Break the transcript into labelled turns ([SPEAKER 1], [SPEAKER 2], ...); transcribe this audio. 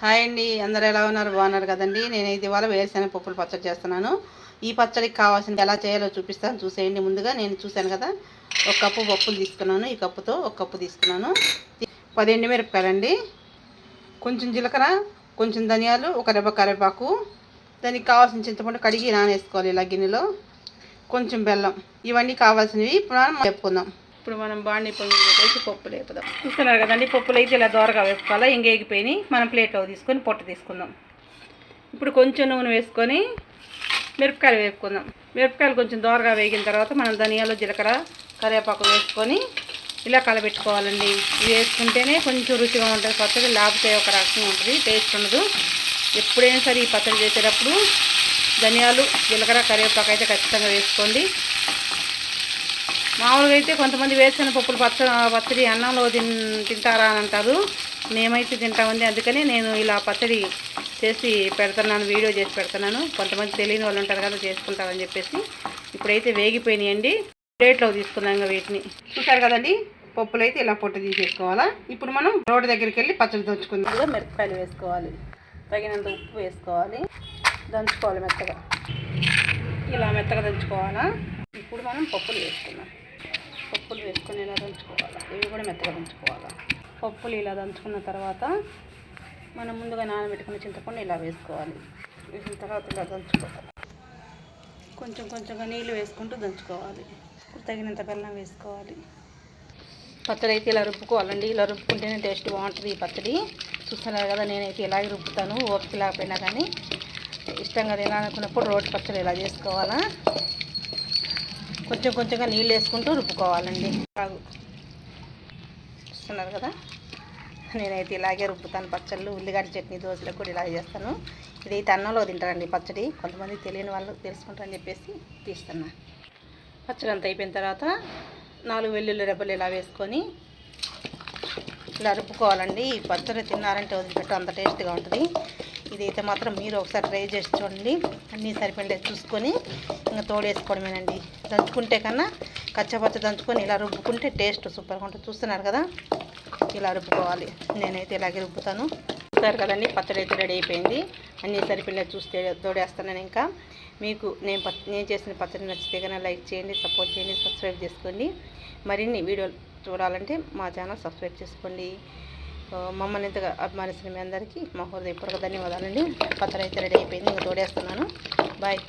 [SPEAKER 1] Hi అండి అందరు ఎలా ఉన్నారు? బాగున్నారు కదండి. నేనైతే ఇవాళ వేరుశెనగ పప్పులు పచ్చడి చేస్తున్నాను. ఈ పచ్చడికి కావాల్సింది ఎలా చేయాలో చూపిస్తాను. చూసేయండి ముందుగా. నేను చూశాను కదా ఒక కప్పు పప్పులు తీసుకున్నాను. ఈ కప్పుతో ఒక కప్పు తీసుకున్నాను. పది మిరపకాయలండి. కొంచెం జీలకర్ర కొంచెం ధనియాలు ఒక రెబ్బ కరివేపాకు. దానికి కావాల్సిన చింతపండు కడిగి నానేసుకోవాలి ఇలా గిన్నెలో. కొంచెం బెల్లం. ఇవన్నీ కావాల్సినవి ఇప్పుడు మనం చెప్పుకుందాం ఇప్పుడు మనం బాండి పొంగి పెట్టేసి పప్పు లేపుదాం. చూస్తున్నారు కదండి పప్పులు అయితే ఇలా దోరగా వేసుకోవాలా? ఇంగేగిపోయినాయి మనం ప్లేట్లో తీసుకొని పొట్టు తీసుకుందాం. ఇప్పుడు కొంచెం నూనె వేసుకొని మిరపకాయలు వేపుకుందాం. మిరపకాయలు కొంచెం దోరగా వేగిన తర్వాత మనం ధనియాలు జీలకర్ర కరివేపాకు వేసుకొని ఇలా కలబెట్టుకోవాలండి. ఇవి వేసుకుంటేనే కొంచెం రుచిగా ఉంటుంది. పచ్చడి లేకపోతే ఒక రకంగా ఉంటుంది. టేస్ట్ ఉండదు. ఎప్పుడైనా సరే ఈ పచ్చడి చేసేటప్పుడు ధనియాలు జీలకర్ర కరివేపాకు అయితే ఖచ్చితంగా వేసుకోండి. మామూలుగా అయితే కొంతమంది వేసిన పప్పులు పచ్చ పచ్చడి అన్నంలో తిన్ తింటారా అని అంటారు. మేమైతే తింటామండి. అందుకని నేను ఇలా పచ్చడి చేసి పెడుతున్నాను వీడియో చేసి పెడుతున్నాను. కొంతమంది తెలియని వాళ్ళు ఉంటారు కదా చేసుకుంటారని చెప్పేసి. ఇప్పుడైతే వేగిపోయినాయండి. ప్లేట్లో తీసుకున్నాం ఇంకా వీటిని. చూసారు కదండి? పప్పులు అయితే ఇలా పొట్టు తీసేసుకోవాలా? ఇప్పుడు మనం రోడ్డు దగ్గరికి వెళ్ళి పచ్చడి దంచుకుందాం. మిరపకాయలు వేసుకోవాలి. తగినంత ఉప్పు వేసుకోవాలి. దంచుకోవాలి మెత్తగా. ఇలా మెత్తగా దంచుకోవాలా? ఇప్పుడు మనం పప్పులు వేసుకుందాం. పప్పులు వేసుకొని ఇలా దంచుకోవాలి? ఇవి కూడా మెత్తగా దంచుకోవాలి? పప్పులు ఇలా దంచుకున్న తర్వాత మనం ముందుగా నానబెట్టుకున్న చింతపండు ఇలా వేసుకోవాలి. వేసిన తర్వాత ఇలా దంచుకోవాలి. కొంచెం కొంచెంగా నీళ్ళు వేసుకుంటూ దంచుకోవాలి. తగినంత బెల్లం వేసుకోవాలి. పచ్చడి అయితే ఇలా రుబ్బుకోవాలండి. ఇలా రుబ్బుకుంటేనే టేస్ట్ బాగుంటుంది ఈ పచ్చడి. చూస్తున్నారు కదా నేనైతే ఇలాగే రుబ్బుతాను. ఓపిక లేకపోయినా కానీ ఇష్టంగా తినాలనుకున్నప్పుడు రోటి పచ్చడి ఇలా చేసుకోవాలా. కొంచెం కొంచెంగా నీళ్ళు వేసుకుంటూ రుబ్బుకోవాలండి. చూస్తున్నారు కదా? నేనైతే ఇలాగే రుబ్బుతాను పచ్చళ్ళు. ఉల్లిగడ్డ చట్నీ దోశలకు కూడా ఇలాగే చేస్తాను. ఇదైతే అన్నంలో తింటారండి పచ్చడి. కొంతమంది తెలియని వాళ్ళు తెలుసుకుంటారని చెప్పేసి తీస్తున్నా. పచ్చడి అంతా అయిపోయిన తర్వాత నాలుగు వెల్లుల్లి రెబ్బలు ఇలా వేసుకొని ఇలా రుబ్బుకోవాలండి. ఈ పచ్చడి తిన్నారంటే వదిలిపెట్టు అంత టేస్ట్గా ఉంటుంది. ఇదైతే మాత్రం మీరు ఒకసారి ట్రై చేసి చూడండి. అన్నీ సరిపడే చూసుకొని ఇంకా తోడేసుకోవడమేనండి. దంచుకుంటే కన్నా కచ్చపచ్చ దంచుకొని ఇలా రుబ్బుకుంటే టేస్ట్ సూపర్గా ఉంటుంది. చూస్తున్నారు కదా? ఇలా రుబ్బుకోవాలి. నేనైతే ఇలాగే రుబ్బుతాను. చూస్తారు కదండి? పచ్చడి అయితే రెడీ అయిపోయింది. అన్నీ సరిపడే చూస్తే తోడేస్తాను ఇంకా. మీకు నేను పచ్చ నేను చేసిన పచ్చడి నచ్చితే కన్నా లైక్ చేయండి సపోర్ట్ చేయండి సబ్స్క్రైబ్ చేసుకోండి. మరిన్ని వీడియోలు చూడాలంటే మా ఛానల్ సబ్స్క్రైబ్ చేసుకోండి. మమ్మల్ని ఇంతగా అభిమానిస్తున్న మీ అందరికీ మా హృదయపూర్వక ధన్యవాదాలండి. పచ్చడి అయితే రెడీ అయిపోయింది ఇంకా తోడేస్తున్నాను. బాయ్